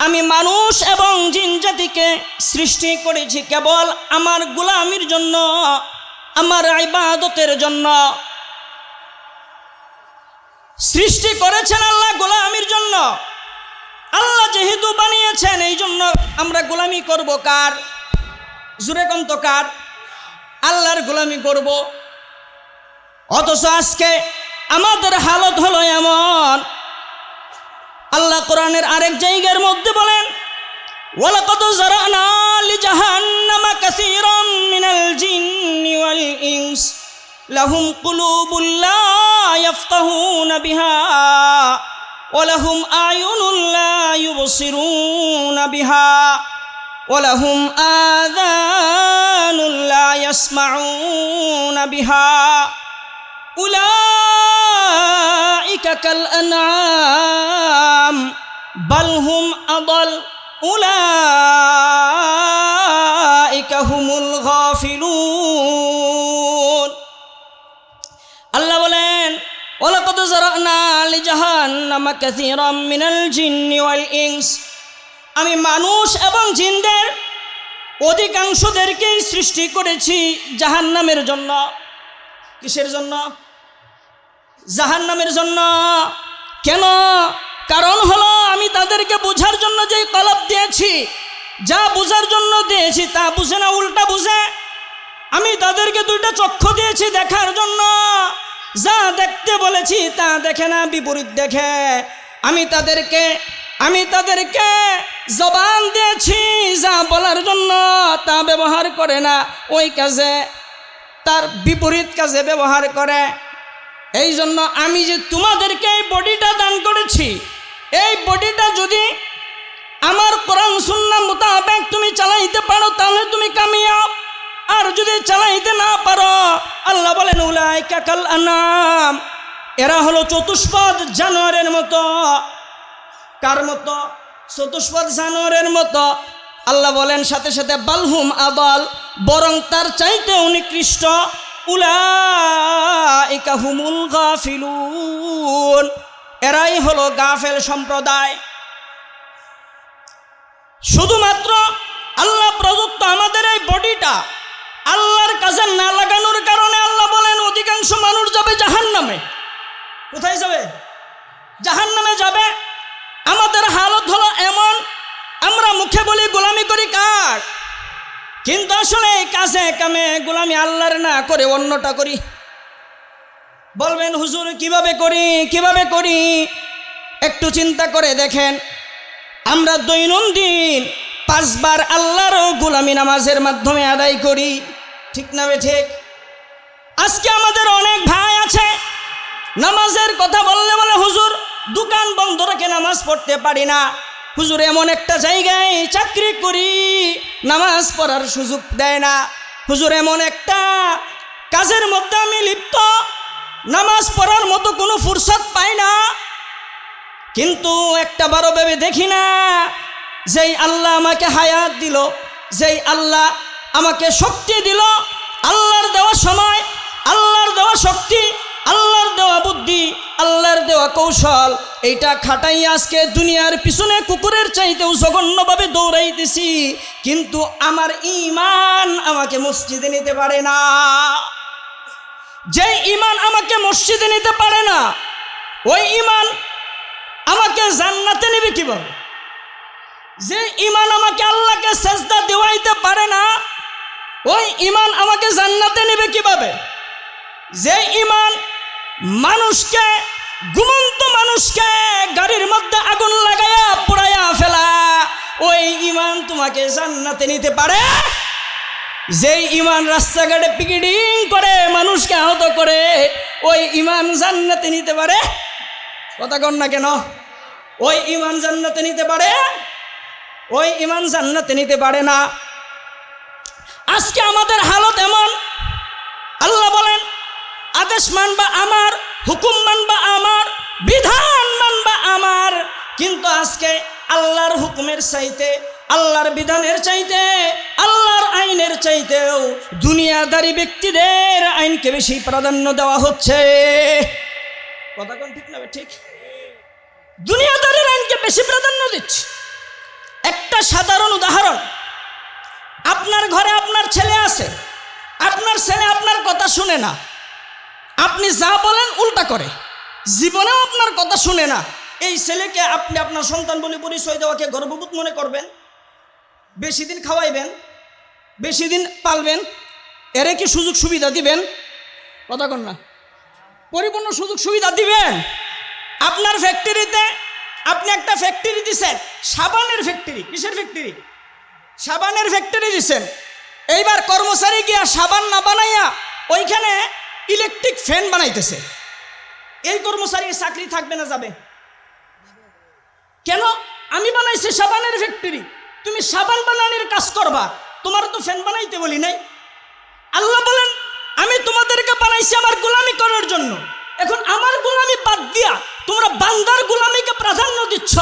আমি মানুষ এবং জিন জাতিকে সৃষ্টি করেছি কেবল আমার গুলামির জন্য, আমার ইবাদতের জন্য। সৃষ্টি করেছেন আল্লাহ গোলামির জন্য। আল্লাহ যেহেতু বানিয়েছেন এই জন্য আমরা গোলামি করব কার? জুরেকন্ত কার? আল্লাহর গোলামি করব। অথচ আজকে আমাদের হালত হলো এমন। আল্লাহ কোরআনের আরেক জায়গার মধ্যে বলেন, ওয়ালাকাদ লাহুম বিহা বিহা। ওলাহুম আদানুল্লা ইয়াসমাউনা বিহা। উলাইকা কাল আনআম, বাল হুম আদল। উলাইকা হুমুল গাফিলুন। আল্লাহ বলেন ওলাকদ জারানা লিজাহান্নামা কাসীরাম মিনাল জিন্নি ওয়াল ইনস। আমি মানুষ এবং জিনদের অধিকাংশদেরকেই সৃষ্টি করেছি জাহান্নামের জন্য। কিসের জন্য? জাহান্নামের জন্য। কেন? কারণ হলো আমি তাদেরকে বোঝার জন্য যে কলব দিয়েছি, যা বোঝার জন্য দিয়েছি তা বুঝে না, উল্টা বুঝে। আমি তাদেরকে দুইটা চক্ষু দিয়েছি দেখার জন্য। যা দেখতে বলেছি তা দেখে না, বিপরীত দেখে। আমি তাদেরকে আমি তাদেরকে জবান দিয়েছি, যা বলার জন্য তা ব্যবহার করে না। ওই কাজে, তার বিপরীত কাজে ব্যবহার করে। এই জন্য আমি যে তোমাদেরকে এই বডিটা দান করেছি, এই বডিটা যদি আমার কোরআন সুন্না মোতাবেক তুমি চালাইতে পারো, তাহলে তুমি কামিয়াব। আর যদি চালাইতে না পারো, আল্লাহ বলেন উলাই কাকাল আনাম। এরা হলো চতুষ্পদ জানোয়ারের মতো। কার মতো? চতুষ্পদ জানোয়ারের মতো। আল্লাহ বলেন, সাথে সাথে বালহুম আবাল বরং তার চাইতেও নিকৃষ্ট। উলাইকা গাফিলুন। এরাই হলো গাফেল সম্প্রদায়। শুধুমাত্র আল্লাহ প্রদত্ত আমাদের এই বডিটা আল্লাহর কাছে না লাগানোর কারণে আল্লাহ বলেন, অধিকাংশ মানুষ যাবে জাহান নামে কোথায় যাবে? জাহান নামে যাবে আমাদের হালত হলো এমন, আমরা মুখে বলি গোলামি করি কার? কিন্তু আসলে কাজে কামে গোলামি আল্লাহর না, করে অন্যটা করি। বলবেন, হুজুর, কীভাবে করি কীভাবে করি? একটু চিন্তা করে দেখেন, আমরা দৈনন্দিন পাঁচবার আল্লাহর গোলামি নামাজের মাধ্যমে আদায় করি। ঠিক না বে ঠিক? আজকে আমাদের অনেক ভাই আছে, নামাজের কথা বললে বলে, হুজুর দোকান বন্ধ রেখে নামাজ পড়তে পারি না। হুজুর এমন একটা জায়গায় চাকরি করি, নামাজ পড়ার সুযোগ দেয় না। হুজুর এমন একটা কাজের মধ্যে আমি লিপ্ত, নামাজ পড়ার মতো কোনো ফুরসত পাই না। কিন্তু একটা বারো ভেবে দেখি না, যেই আল্লাহ আমাকে হায়াত দিল, যেই আল্লাহ আমাকে শক্তি দিল, আল্লাহর দেওয়া সময়, আল্লাহর দেওয়া শক্তি, আল্লাহর দেওয়া বুদ্ধি আল্লাহর দেওয়া কৌশল, এইটা খাটাই আজকে দুনিয়ার পিছনে কুকুরের চাইতেও জঘন্যভাবে দৌড়াইতেছি, কিন্তু আমার ইমান আমাকে মসজিদে নিতে পারে না। যে ইমান আমাকে মসজিদে নিতে পারে না, ওই ইমান আমাকে জান্নাতে নেবে কীভাবে? যে ইমান আমাকে আল্লাহকে সেজদা দেওয়াইতে পারে না, ওই ইমান আমাকে জান্নাতে নেবে কীভাবে? যে ইমান মানুষকে, ঘুমন্ত মানুষকে গাড়ির মধ্যে আগুন লাগায়া পোড়াইয়া ফেলা। ওই ইমান তোমাকে জান্নাতে নিতে পারে। যেই ইমান রাস্তাঘাটে পিকিডিং করে, মানুষকে আহত করে, ওই ইমান জান্নাতে নিতে পারে। কথা কন না কেন? ওই ইমান জান্নাতে নিতে পারে। ওই ইমান জান্নাতে নিতে পারে না। আজকে আমাদের হালত এমন। আল্লাহ আদেশ মানবা আমার, হুকুম মানবা আমার, বিধান মানবা আমার। কিন্তু আজকে আল্লাহর হুকুমের চাইতে, আল্লাহর বিধানের চাইতে, আল্লাহর আইনের চাইতেও দুনিয়াদারি ব্যক্তিদের আইনকে বেশি প্রাধান্য দেওয়া হচ্ছে। কথা ঠিক না ঠিক? দুনিয়াদারের আইনকে বেশি প্রাধান্য দিচ্ছে। একটা সাধারণ উদাহরণ, আপনার ঘরে আপনার ছেলে আছে, আপনার ছেলে আপনার কথা শুনে না আপনি যা বলেন উল্টা করে। জীবনেও আপনার কথা শুনে না। এই ছেলেকে আপনি আপনার সন্তান বলে পরিচয় দেওয়াকে গর্ববোধ মনে করবেন? বেশি দিন খাওয়াইবেন? বেশি দিন পালবেন? এরে কি সুযোগ সুবিধা দিবেন? কথা কন না। পরিপূর্ণ সুযোগ সুবিধা দিবেন? আপনার ফ্যাক্টরিতে আপনি একটা ফ্যাক্টরি দিছেন। সাবানের ফ্যাক্টরি কিসের ফ্যাক্টরি সাবানের ফ্যাক্টরি দিছেন। এইবার কর্মচারী গিয়া সাবান না বানাইয়া ওইখানে ইলেকট্রিক ফ্যান বানাইতেছে। এই কর্মচারীর চাকরি থাকবে না যাবে। কেন? আমি বানাইছি সাবানের ফ্যাক্টরি তুমি সাবান বানানোর কাজ করবা। তোমার তো ফ্যান বানাইতে বলি নাই। আল্লাহ বলেন, আমি তোমাদেরকে বানাইছি আমার গোলামি করার জন্য। এখন আমার গোলামি বাদ দিয়া তোমরা বান্দার গোলামিকে প্রাধান্য দিচ্ছ।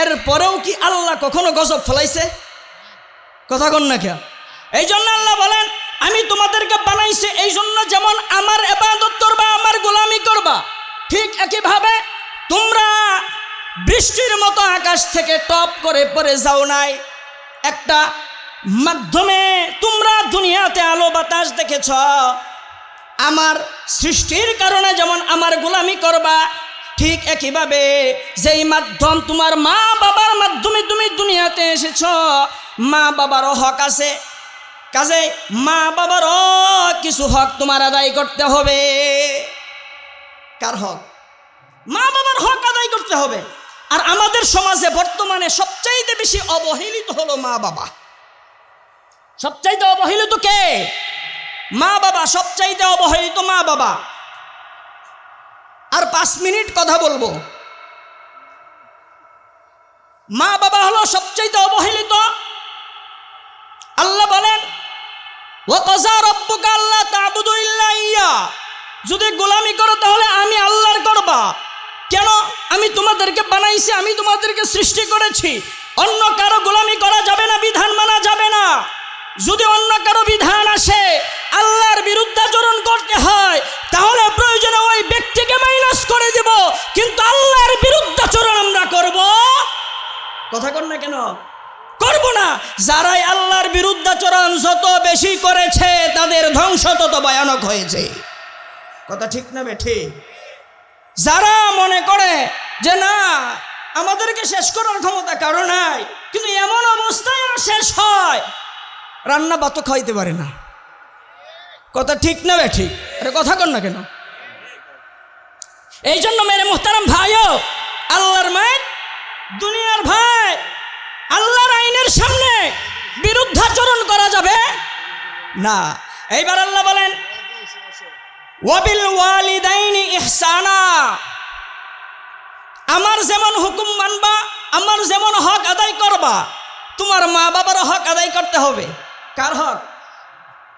এরপরেও কি আল্লাহ কখনো গজব ফলাইছে? কথা কন না কে এই জন্য আল্লাহ বলেন আমি তোমাদেরকে বানাইছি এই জন্য যেমন আমার এবাদত করবা, আমার গোলামি করবা, ঠিক একইভাবে তোমরা বৃষ্টির মতো আকাশ থেকে টপ করে পড়ে যাও নাই। একটা মাধ্যমে তোমরা দুনিয়াতে আলো বাতাস দেখেছ, আমার সৃষ্টির কারণে যেমন আমার গোলামি করবা, ঠিক একইভাবে যেই মাধ্যম তোমার মা বাবার মাধ্যমে তুমি দুনিয়াতে এসেছ মা বাবারও হক আছে। কাজে মা বাবারও কিছু হক তোমার আদায় করতে হবে। কার হক? মা বাবার হক আদায় করতে হবে। আর আমাদের সমাজে বর্তমানে সবচাইতে বেশি অবহেলিত হলো মা বাবা। সবচাইতে অবহেলিত কে? মা বাবা, সবচাইতে অবহেলিত মা বাবা। আর পাঁচ মিনিট কথা বলব। মা বাবা হলো সবচাইতে অবহেলিত আল্লাহ বলেন ও কজা রব্বুকা আল্লাহ তাবুদু ইল্লা ইয়া যদি গোলামি করো তাহলে আমি আল্লাহর করবা কেন? আমি তোমাদেরকে বানাইছি, আমি তোমাদেরকে সৃষ্টি করেছি। অন্য কারও গোলামি করা যাবে না, বিধান মানা যাবে না। যদি অন্য কারও বিধান আসে, আল্লাহর বিরুদ্ধাচরণ করতে হয়, তাহলে প্রয়োজনে ওই ব্যক্তিকে মাইনাস করে দেব। কিন্তু আল্লাহর বিরুদ্ধাচরণ আমরা করব। কথা কর না কেন? না যারাই আল্লাহর বিরুদ্ধাচরণ যত বেশি করেছে, তাদের ধ্বংস তত ভয়ানক হয়েছে। কথা ঠিক না ঠিক? যারা মনে করে যে না, আমাদেরকে শেষ করার ক্ষমতা কারও নাই, কিন্তু এমন অবস্থায় আর শেষ হয়, রান্না বাতো খাইতে পারে না। কথা ঠিক না বে, ঠিক? আরে কথা কর না কেন? এই জন্য মেরে মোহতারাম ভাইও, আল্লাহর মায়ের, দুনিয়ার ভাই আল্লাহর আইনের সামনে বিরুদ্ধাচরণ করা যাবে? না। এইবার আল্লাহ বলেন ওয়াবিল ওয়ালিদাইনি ইহসানা। আমার যেমন হুকুম মানবা, আমার যেমন হক আদায় করবা, তোমার মা বাবার হক আদায় করতে হবে। কার হক?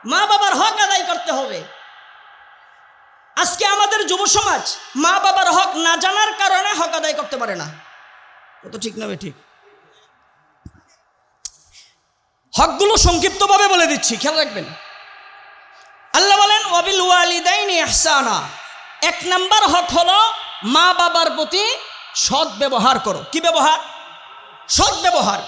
মা বাবার হক আদায় করতে হবে। আজকে আমাদের যুব সমাজ মা বাবার হক না জানার কারণে হক আদায় করতে পারে না। ও তো ঠিক না বে, ঠিক। হকগুলো সংক্ষিপ্তভাবে বলে দিচ্ছি, খেয়াল রাখবেন। আল্লাহ বলেন, ওয়াবিল ওয়ালিদাইনি ইহসানা। এক নাম্বার হক হলো মা বাবার প্রতি সৎ ব্যবহার করো। কি ব্যবহার? সৎ ব্যবহার।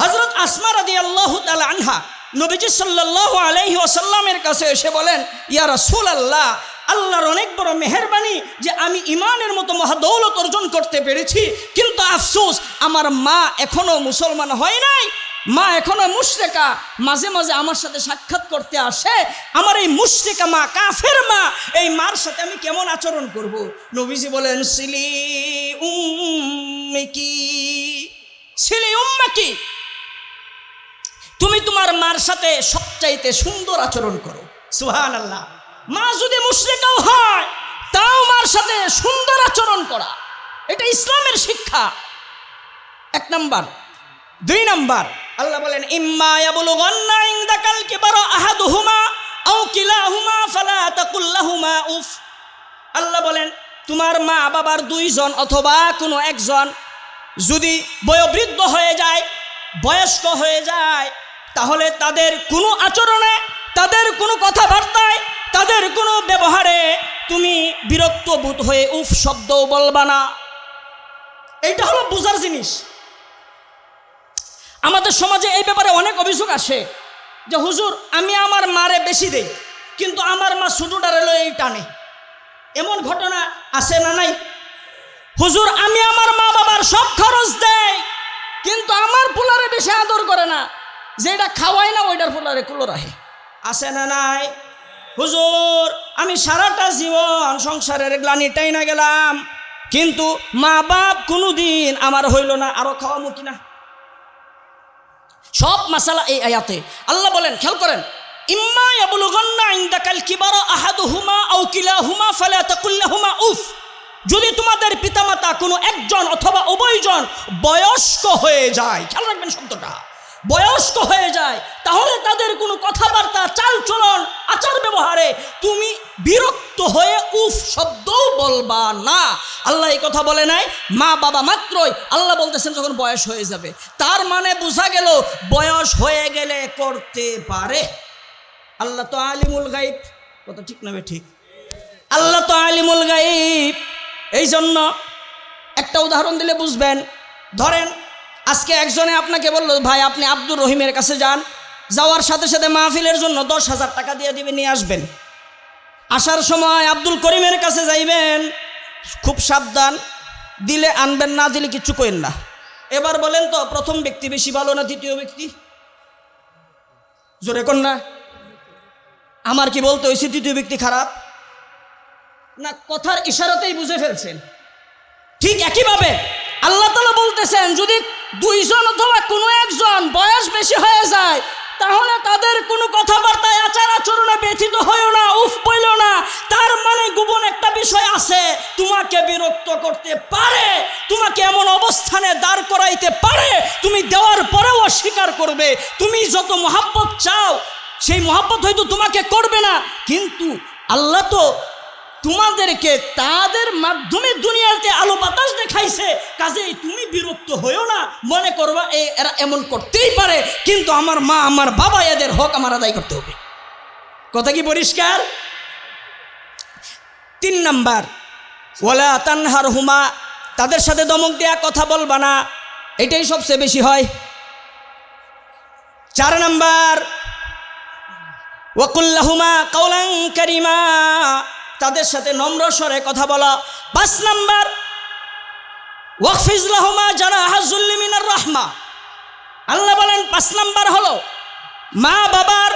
হজরত আসমা রাদি আল্লাহ আনহা নবীজি সাল্লাহ আলাইহি ওসাল্লামের কাছে এসে বলেন, ইয়া রাসূল আল্লাহ আল্লাহর অনেক বড় মেহরবানি যে আমি ইমানের মতো মহাদৌলত অর্জন করতে পেরেছি। কিন্তু আফসোস, আমার মা এখনও মুসলমান হয় নাই। মা এখনও মুশরেকা মাঝে মাঝে আমার সাথে সাক্ষাৎ করতে আসে। আমার এই মুশরেকা মা, কাফের মা, এই মার সাথে আমি কেমন আচরণ করব? নবীজি বলেন, সিলি উম্মিকি সিলি উম্মাকি তুমি তোমার মার সাথে সবচাইতে সুন্দর আচরণ করো। সুহান আল্লাহ মা যদি মুশরিকাও হয়, তাও মার সাথে সুন্দর আচরণ করা। এটা ইসলামের শিক্ষা। এক নাম্বার। দুই নাম্বার। আল্লাহ বলেন, ইম্মা ইয়াবলুগান্না ইনদাকাল কিবারা আহাদুহুমা আও কিলাহুমা ফালা তাকুল উফ। আল্লাহ বলেন, তোমার মা বাবার দুইজন অথবা কোনো একজন যদি বয়োবৃদ্ধ হয়ে যায়, বয়স্ক হয়ে যায়, তাহলে তাদের কোনো আচরণে, তাদের কোনো কথাবার্তায়, তাদের কোনো ব্যবহারে তুমি বিরক্ত বোধ হয়ে উফ শব্দও বলবা না। এইটা হলো বোঝার জিনিস। আমাদের সমাজে এই ব্যাপারে অনেক অভিযোগ আসে যে, হুজুর, আমি আমার মারে বেশি দেই, কিন্তু আমার মা ছোটোটারে এই টানে। এমন ঘটনা আছে না নাই? হুজুর, আমি আমার মা বাবার সব খরচ দেই, কিন্তু আমার পোলারে বেশি আদর করে না। যেটা খাওয়াই না, ওইটার পোলারে কুলো রাখে। আছে না নাই? হুজুর, আমি সারাটা জীবন সংসারের গ্লানিটাই না গেলাম, কিন্তু মা বাপ কোনোদিন আমার হইল না, আরও খাওয়ামো কিনা? সব মাসালা এই আয়াতে। আল্লাহ বলেন, খেয়াল করেন, ইম্মা ইয়াবলুগান্না ইনদাকাল কিবারা আহাদুহুমা আও কিলাহুমা ফালা তাকুল্লাহুমা উফ। যদি তোমাদের পিতামাতা কোনো একজন অথবা উভয়জন বয়স্ক হয়ে যায়, খেয়াল রাখবেন শব্দটা, বয়স্ক হয়ে যায়, তাহলে তাদের কোনো কথাবার্তা, চালচলন আচার ব্যবহারে তুমি বিরক্ত হয়ে উফ শব্দও বলবা না। আল্লাহ এই কথা বলে নাই, মা বাবা মাত্রই। আল্লাহ বলতেছেন যখন বয়স হয়ে যাবে, তার মানে বোঝা গেল বয়স হয়ে গেলে করতে পারে। আল্লাহ তো আলিমুল গাইব কত ঠিক নামে ঠিক? আল্লাহ তো আলিমুল গাইব এই জন্য একটা উদাহরণ দিলে বুঝবেন। ধরেন, আজকে একজনে আপনাকে বলল, ভাই, আপনি আব্দুর রহিমের কাছে যান। যাওয়ার সাথে সাথে মাহফিলের জন্য দশ হাজার টাকা দিয়ে দিবে, নিয়ে আসবেন। আসার সময় আব্দুল করিমের কাছে যাইবেন, খুব সাবধান, দিলে আনবেন না, দিলে কিচ্ছু করেন না। এবার বলেন তো, প্রথম ব্যক্তি বেশি ভালো না দ্বিতীয় ব্যক্তি? জোরে কন না। আমার কি বলতে হয়েছে তৃতীয় ব্যক্তি খারাপ? না, কথার ইশারাতেই বুঝে ফেলছেন। ঠিক একইভাবে আল্লাহ তালা বলতেছেন, যদি দুইজন অথবা কোনো একজন বয়স বেশি হয়ে যায় তাহলে তাদের কোনো কথাবার্তায় আচার আচরণে ব্যথিত হইও না, উফ বইল না। তার মানে গোপন একটা বিষয় আছে, তোমাকে বিরক্ত করতে পারে, তোমাকে এমন অবস্থানে দাঁড় করাইতে পারে, তুমি দেওয়ার পরেও অস্বীকার করবে। তুমি যত মহাব্বত চাও, সেই মহাব্বত হয়তো তোমাকে করবে না, কিন্তু আল্লাহ তো তোমাদেরকে তাদের মাধ্যমে দুনিয়াতে আলো বাতাস দেখাইছে, কাজেই তুমি বিরক্ত হয়েও না। মনে করবা, এ, এরা এমন করতেই পারে, কিন্তু আমার মা, আমার বাবা এদের হক আমার আদায় করতে হবে। কথা কি পরিষ্কার? তিন নাম্বার ওলা তানহার হুমা তাদের সাথে দমক দেয়া কথা বলবা না, এটাই সবচেয়ে বেশি হয়। চার নাম্বার ওকুল্লাহুমা কৌলাং তাদের সাথে নম্র স্বরে কথা বলা। পাঁচ নাম্বার, ওয়াকফিজলাহুমা যারা হাজুল্লিমিনার রহমা। আল্লাহ বলেন, পাঁচ নাম্বার হলো, মা বাবার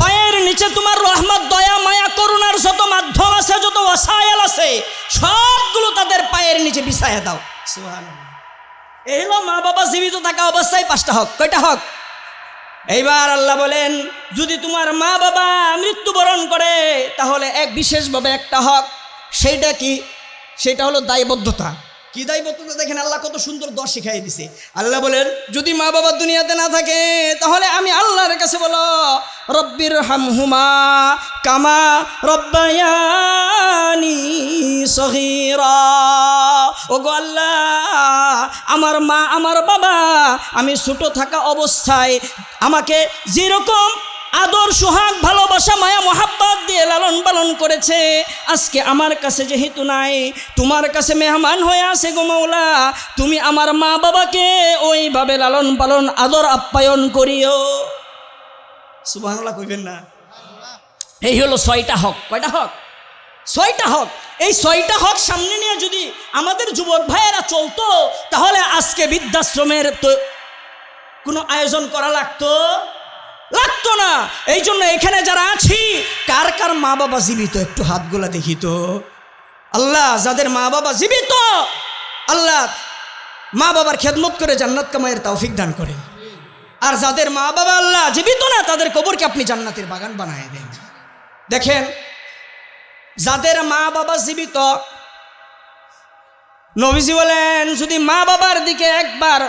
পায়ের নিচে তোমার রহমত, দয়া, মায়া, করুণার যত মাধ্যম আছে, যত ওয়াসায়াল আছে, সবগুলো তাদের পায়ের নিচে বিছায়া দাও। এই হলো মা বাবা জীবিত থাকা অবস্থায় পাঁচটা হক। কয়টা হক? এইবার আল্লাহ বলেন, যদি তোমার মা বাবা মৃত্যুবরণ করে, তাহলে এক বিশেষভাবে একটা হক, সেইটা কি? সেটা হলো দায়বদ্ধতা। কি দায়বদ্ধতা দেখেন আল্লাহ কত সুন্দর দশ শিখাই দিছে। আল্লাহ বলেন, যদি মা বাবা দুনিয়াতে না থাকে, তাহলে আমি আল্লাহর কাছে বলো, রব্বির হামহুমা কামা রব্বায়ানি সহিরা ও গো আল্লাহ, আমার মা, আমার বাবা, আমি ছোট থাকা অবস্থায় আমাকে যেরকম আদর, সোহাগ, ভালোবাসা, মায়া, মহাব্বত দিয়ে লালন পালন করেছে। আজকে আমার কাছে যেহেতু নাই, তোমার কাছে মেহমান হয়ে আছে গো মৌলা তুমি আমার মা বাবাকে ওইভাবে লালন পালন, আদর আপ্যায়ন করিও। সুবহানাল্লাহ কইবেন না। এই হলো ছয়টা হক। কয়টা হক? ছয়টা হক। এই ছয়টা হক সামনে নিয়ে যদি আমাদের যুবক ভাইয়েরা চলতো, তাহলে আজকে বৃদ্ধাশ্রমের তো কোনো আয়োজন করা লাগতো। লাগতো না। এই জন্য এখানে যারা আছি, কার কার মা বাবা জীবিত? একটু হাতগুলা দেখি তো। আল্লাহ, যাদের মা বাবা জীবিত, আল্লাহ মা বাবার খেদমত করে জান্নাত কামাইয়ের তৌফিক দান করেন। আর যাদের মা বাবা আল্লাহ জীবিত না, তাদের কবরকে আপনি জান্নাতের বাগান বানায় দেন। দেখেন, যাদের মা বাবা জীবিত, নবীজি বলেন, যদি মা বাবার দিকে একবার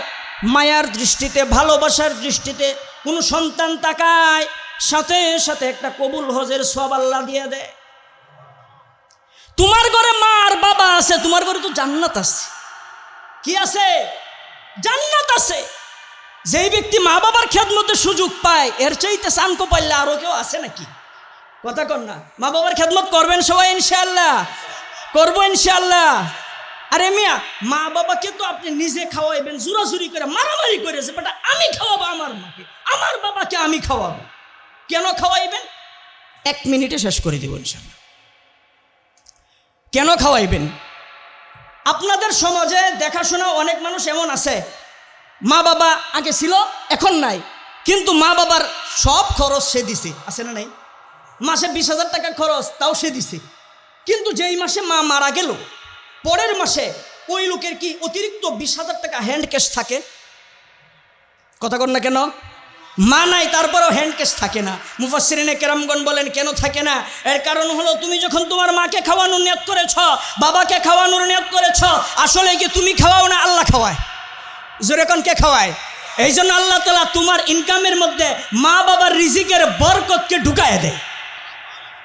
মায়ার দৃষ্টিতে, ভালোবাসার দৃষ্টিতে কোনো সন্তান তাকায়, সাথে সাথে একটা কবুল হজের সব আল্লাহ দিয়ে দেয়। তোমার ঘরে মা আর বাবা আছে, তোমার ঘরে তো জান্নাত আছে। কি আছে? জান্নাত আছে। যেই ব্যক্তি মা বাবার খেদমতে সুযোগ পায়, এর চাইতে শান্ত পাইলে আরও কেউ আছে নাকি? কথা কর না। মা বাবার খেদমত করবেন সবাই ইনশাআল্লাহ। করব ইনশাআল্লাহ। আরে মিয়া, মা বাবাকে তো আপনি নিজে খাওয়াইবেন জুরাজুরি করে, মারামারি করেছে বাট, আমি খাওয়াবো আমার মাকে, আমার বাবাকে আমি খাওয়াবো। কেন খাওয়াইবেন? এক মিনিটে শেষ করে দেব কেন খাওয়াইবেন? আপনাদের সমাজে দেখাশোনা অনেক মানুষ এমন আছে, মা বাবা আগে ছিল, এখন নাই, কিন্তু মা বাবার সব খরচ সে দিছে, আছে না নাই? মাসে বিশ হাজার টাকা খরচ, তাও সে দিছে। কিন্তু যেই মাসে মা মারা গেল পরের মাসে ওই লোকের কি অতিরিক্ত বিশ হাজার টাকা হ্যান্ড ক্যাশ থাকে? কথা কর না কেন? মা নাই, তারপরেও হ্যান্ড ক্যাশ থাকে না। মুফাসসিরিনে কেরামগণ বলেন, কেন থাকে না? এর কারণ হলো তুমি যখন তোমার মাকে খাওয়ানোর নিয়ত করেছ, বাবাকে খাওয়ানোর নিয়ত করেছ, আসলে কি তুমি খাওয়াও না আল্লাহ খাওয়ায়? জোরেকন কে খাওয়ায়? এই জন্য আল্লাহ তালা তোমার ইনকামের মধ্যে মা বাবার রিজিকের বরকতকে ঢুকায় দেয়।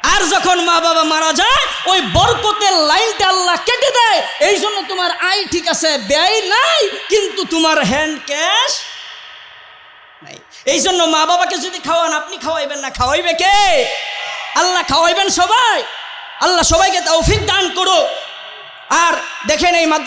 আর যখন মা বাবা মারা যায়, ওই বরকতের লাইনটা আল্লাহ কেটে দেয়। এই জন্য তোমার আয় ঠিক আছে, ব্যয় নাই, কিন্তু তোমার হ্যান্ড ক্যাশ নাই। এই জন্য মা বাবাকে যদি খাওয়ান, আপনি খাওয়াইবেন না, খাওয়াইবে কে? আল্লাহ খাওয়াইবেন সবাই। আল্লাহ সবাইকে তৌফিক দান করো আর দেখেন এই